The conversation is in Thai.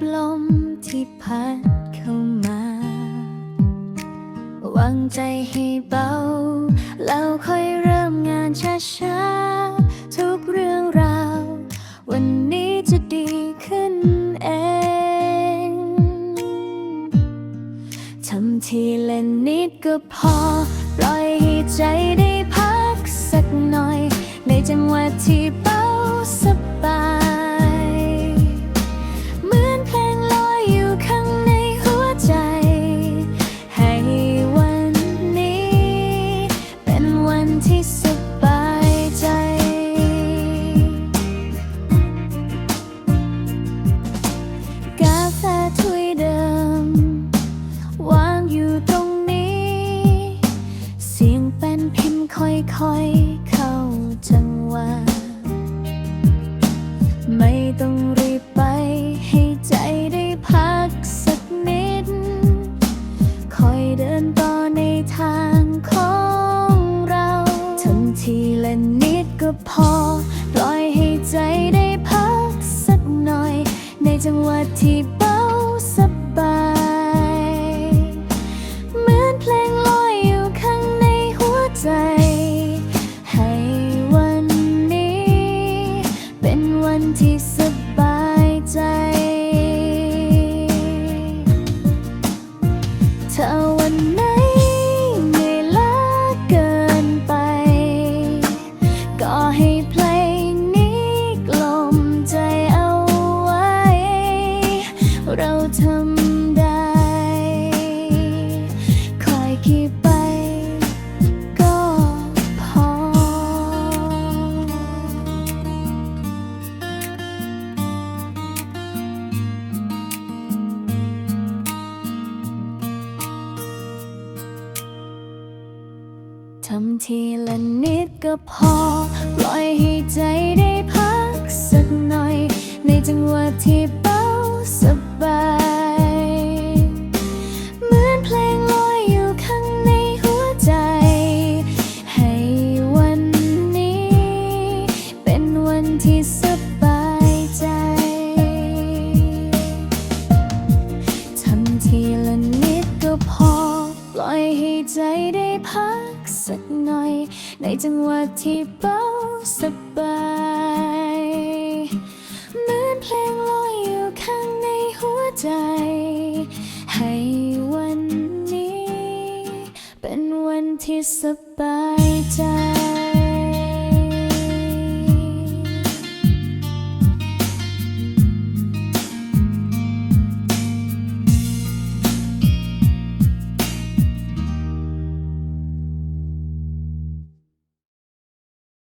บลมที่พัดเข้ามาวางใจให้เบา แล้วค่อยเริ่มงานช้าๆ ทุกเรื่องราว วันนี้จะดีขึ้นเอง ทำทีละนิดก็พอ ปล่อยให้ใจได้พักสักหน่อย ในจังหวะที่เบาสบ นพิมพ์ค่อยๆเข้าจังหวะไม่ต้องรีบไปให้ใจได้พักสักนิด คอยเดินต่อในทางของเราทำทีละนิดก็พอ ปล่อยให้ใจได้พักสักหน่อย ในจังหวะที่ ทำได้ คอยคิดไปก็พอ ทำทีละนิดก็พอ ปล่อยให้ใจได้ ให้ใจได้พักสักหน่อย ในจังหวะที่เบาสบายเหมือนเพลงลอยอยู่ข้างในหัวใจ ให้วันนี้ เป็นวันที่สบายใจ